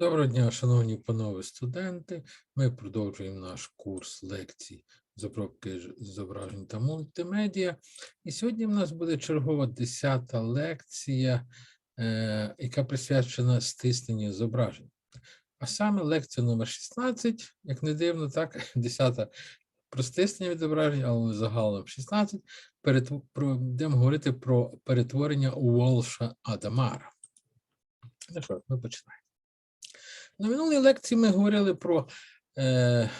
Доброго дня, шановні панове студенти. Ми продовжуємо наш курс лекцій з обробки зображень та мультимедіа. І сьогодні в нас буде чергова 10-та лекція, е, яка присвячена стисненню зображень. А саме лекція номер 16, як не дивно, так, 10-та про стиснення відображень, але загалом 16. Перетв... Про... Будемо говорити про перетворення Уолша Адамара. Ну що, ми починаємо. На минулій лекції ми говорили про, е,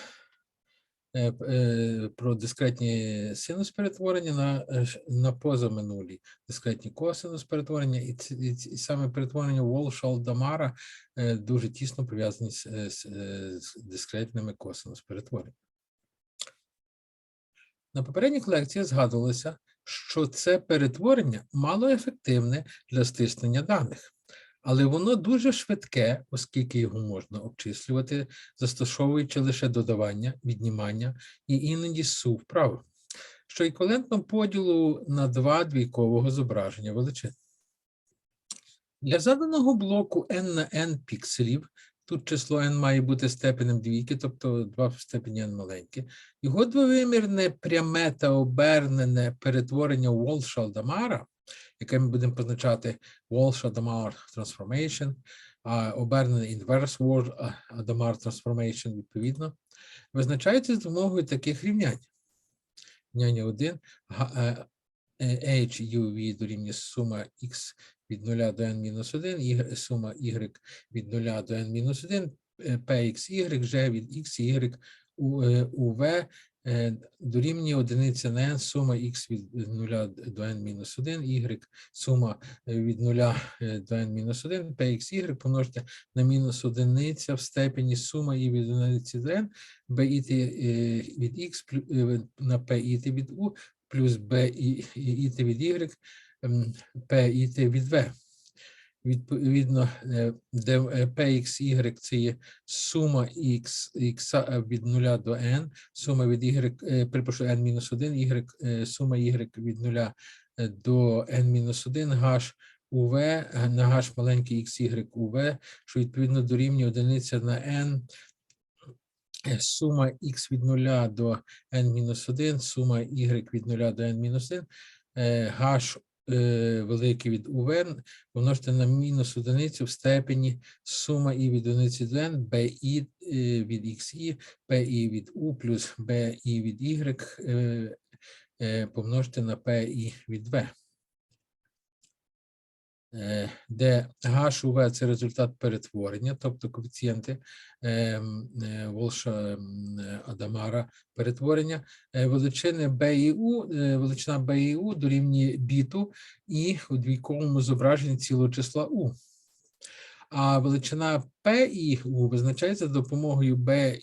е, е, про дискретні синус перетворення на, на позаминулі дискретні косинус перетворення, і, і, і саме перетворення Волша-Алдамара е, дуже тісно пов'язані з, е, з, е, з дискретними косинус перетвореннями. На попередніх лекціях згадувалося, що це перетворення малоефективне для стиснення даних але воно дуже швидке, оскільки його можна обчислювати, застосовуючи лише додавання, віднімання і іноді сув вправо, що еквівалентно поділу на два двійкового зображення величин. Для заданого блоку n на n пікселів, тут число n має бути степенем двійки, тобто 2 в степені n маленьке, його двовимірне пряме та обернене перетворення Волша-Алдамара, яке ми будемо позначати Walsh-Adamar Transformation, а обернений Inverse Walsh-Adamar Transformation, відповідно, визначається з допомогою таких рівнянь. Рівняння 1 га- е, е, h u v дорівнює сума x від 0 до n мінус 1, y, сума y від 0 до n мінус 1, е, pxy, g від x, y у, е, у v е, дорівнює одиниця на n, сума x від 0 до n мінус 1, y сума е, від 0 е, до n мінус 1, pxy помножити на мінус одиниця в степені сума і від одиниці до n, bit е, від x е, на pit від u, плюс bit від y, pit від v. Відповідно, е, де е, pxy це є сума x, x від 0 до n, сума від y, е, перепрошую, n мінус 1, y, сума y від 0 е, до n мінус 1, h ув на h маленький xy ув, що відповідно дорівнює одиниця на n, сума x від 0 до n мінус 1, сума y від 0 до n мінус 1, е, h е, великий від uv помножте на мінус одиницю в степені сума і від одиниці до n, bi е, від xi, pi від u плюс bi від y е, е, помножити на pi від v. Е, Де h uv – це результат перетворення, тобто коефіцієнти ем, е, Волша е, Адамара перетворення, Е, величини b і u, е, величина b і u дорівнює біту і у двійковому зображенні цілого числа u. А величина p і u визначається за допомогою b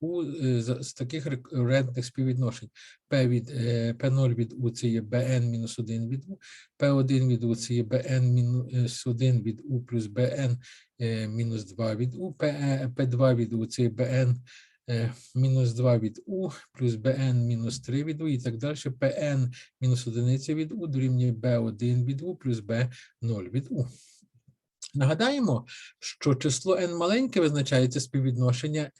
u е, з- таких рекурентних співвідношень. p від е, p0 від u це є bn мінус 1 від u, p1 від u це є bn мінус 1 від u плюс bn е, мінус 2 від u, P- p2 від u це є bn е, мінус 2 від u плюс bn мінус 3 від u і так далі. pn мінус 1 від u дорівнює b1 від u плюс b0 від u. Нагадаємо, що число n маленьке визначається співвідношення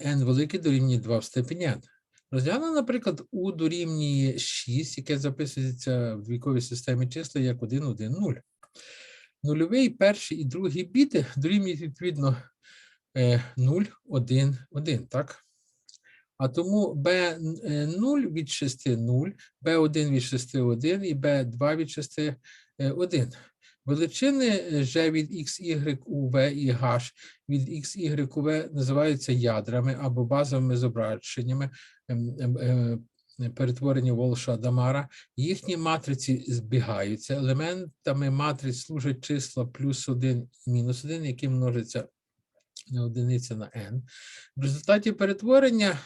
n велике дорівнює 2 в степені n. Розглянемо, наприклад, u дорівнює 6, яке записується в двійковій системі числа як 1, 1, 0. Нульовий, перший і другий біти дорівнюють відповідно е, 0, 1, 1, так? А тому B0 від 6 0, B1 від 6 1 і B2 від 6 1. Величини е, G від x, y, u, v і h від x, y, u, v називаються ядрами або базовими зображеннями ем, ем, е, перетворення Волша Дамара. Їхні матриці збігаються. Елементами матриць служать числа плюс 1 і мінус 1, які множаться на одиниця на n. В результаті перетворення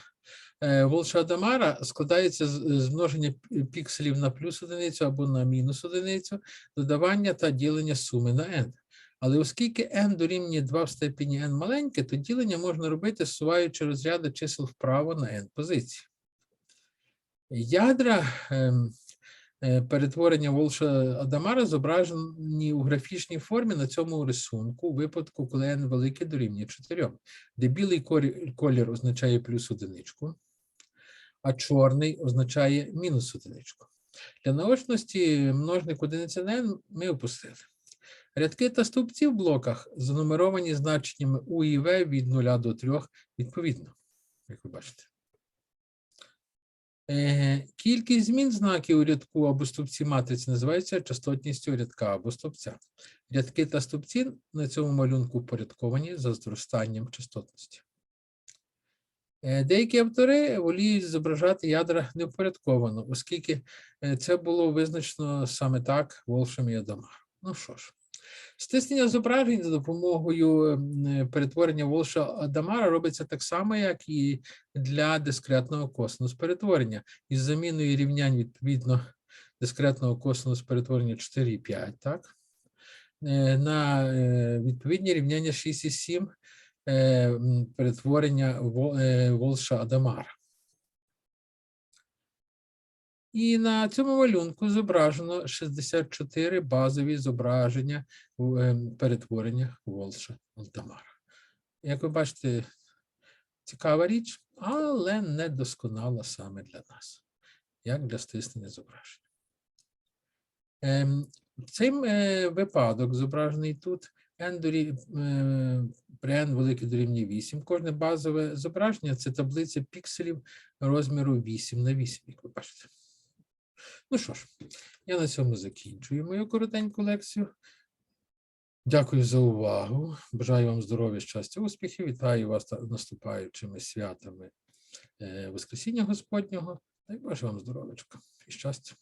е, Волша-Адамара складається з з множення пікселів на плюс одиницю або на мінус одиницю, додавання та ділення суми на n. Але оскільки n дорівнює 2 в степені n маленьке, то ділення можна робити, зсуваючи розряди чисел вправо на n позиції. Ядра ем, Е, Перетворення Волша Адамара зображені у графічній формі на цьому рисунку у випадку, коли n велике дорівнює 4, де білий колір означає плюс одиничку, а чорний означає мінус одиничку. Для наочності множник одиниця на n ми опустили. Рядки та стовпці в блоках занумеровані значеннями u і v від 0 до 3 відповідно, як ви бачите. Е, Кількість змін знаків у рядку або стовпці матриці називається частотністю рядка або стовпця. Рядки та стовпці на цьому малюнку впорядковані за зростанням частотності. Е, Деякі автори воліють зображати ядра невпорядковано, оскільки е, це було визначено саме так Волшем і Ну що ж, стиснення зображень за допомогою е, перетворення Волша Адамара робиться так само, як і для дискретного косинус перетворення із заміною рівнянь відповідно дискретного косинус перетворення 4 і 5, так? На відповідні рівняння 6 і 7 е, м, перетворення е, Волша Адамара. І на цьому малюнку зображено 64 базові зображення в, ем, перетворення Волша Алдамара. Як ви бачите, цікава річ, але не досконала саме для нас, як для стиснення зображення. Е, випадок зображений тут n дорі, е, при n велике дорівнює 8. Кожне базове зображення це таблиця пікселів розміру 8 на 8, як ви бачите. Ну що ж, я на цьому закінчую мою коротеньку лекцію. Дякую за увагу. Бажаю вам здоров'я, щастя, успіхів. Вітаю вас наступаючими святами е, Воскресіння Господнього. Дай Боже вам здоров'ячка і щастя.